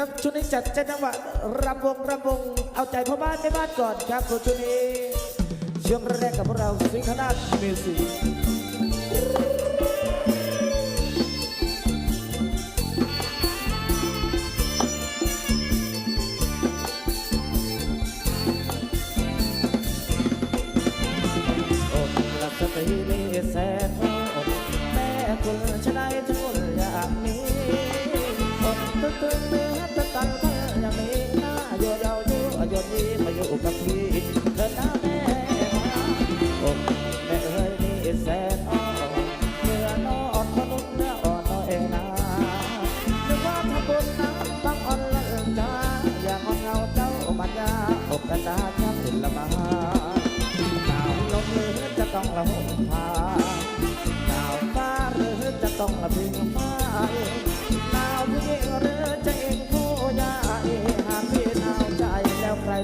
ครับชุดนี้จัดเจ้าจังหวะรำวงรำวงเอาใจพ่อบ้านแม่บ้านก่อนครับส่วนชุดนี้ช่วงแรกกับพวกเราสิงคนาดมิวสิกอกรักสตรีลีแสนอกแม่คนายทุน head.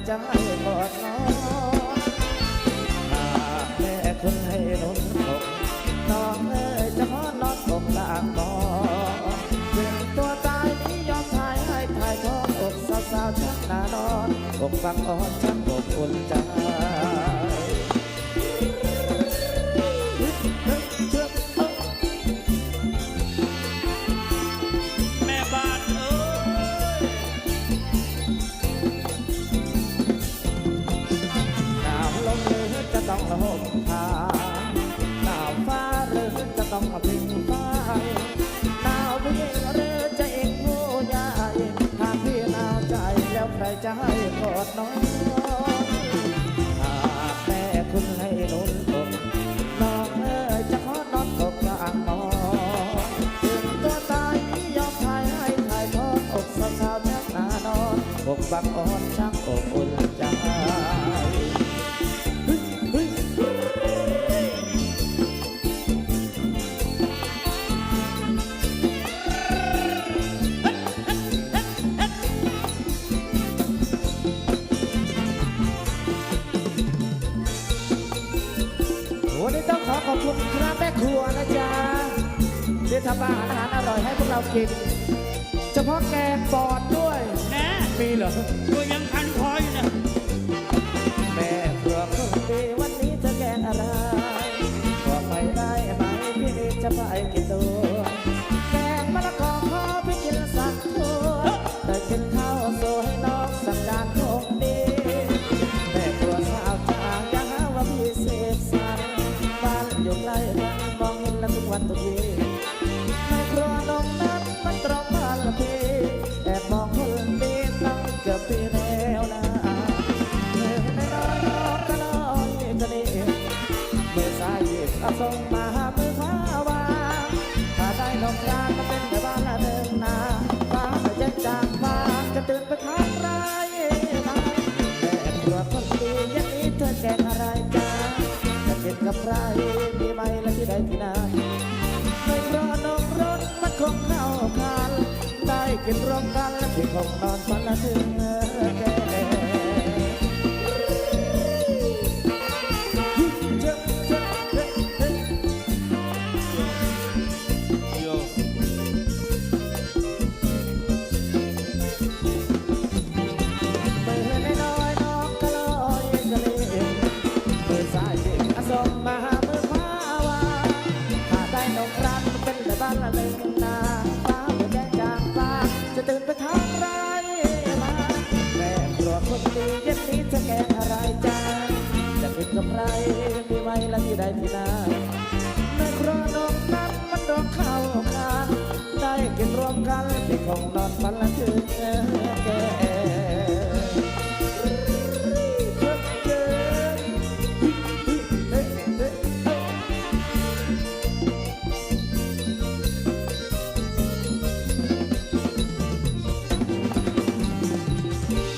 ใจกอดน้องหากแม่คุณให้นุนอกน้องเอ้ยจะขอนอนอกลางนอนถึงตัวตายนี้ยอมทายให้ทายท้องอกสาวๆชักหน้านอนอกฟังอ่อนชักอกอุ่นใจ แล้วให้กอดน้องหากแม่คุณให้นุนอกน้องเอ๋ยจะขอนอนอกกลางนอนถึงตัวตายยอมทายให้ทายทอดอกสาวๆแทบหนานอนอกบังอ่อนช่างอกอุ่น ที่ทำอาหารอาหารอร่อยให้พวกเรากิน เฉพาะแกงปอดด้วยแม่มีเหรอตัวยังคันคออยู่ มือายหยิบเอาส่งมาหามือขวาวางถ้าได้นมยาก็เป็นแต่บ้านละหนึ่งนาฟ้าจะเย็นจางฟ้าจะตื่นไปทางไรนะแม่ครัวคนดีอยันนี้เธอแกงอะไรจ้าจะกินกับใครมีไหมและที่ใดที่ไหนไม่ราะนมรสมันคงเข้ากันได้กินรวมกันและที่คงนอนฝันละถึงแก ละที่ใดที่นาในครัวนกนั้นมันดอกข้าวคาได้กินรวมกันที่ของนอนฝันละถึง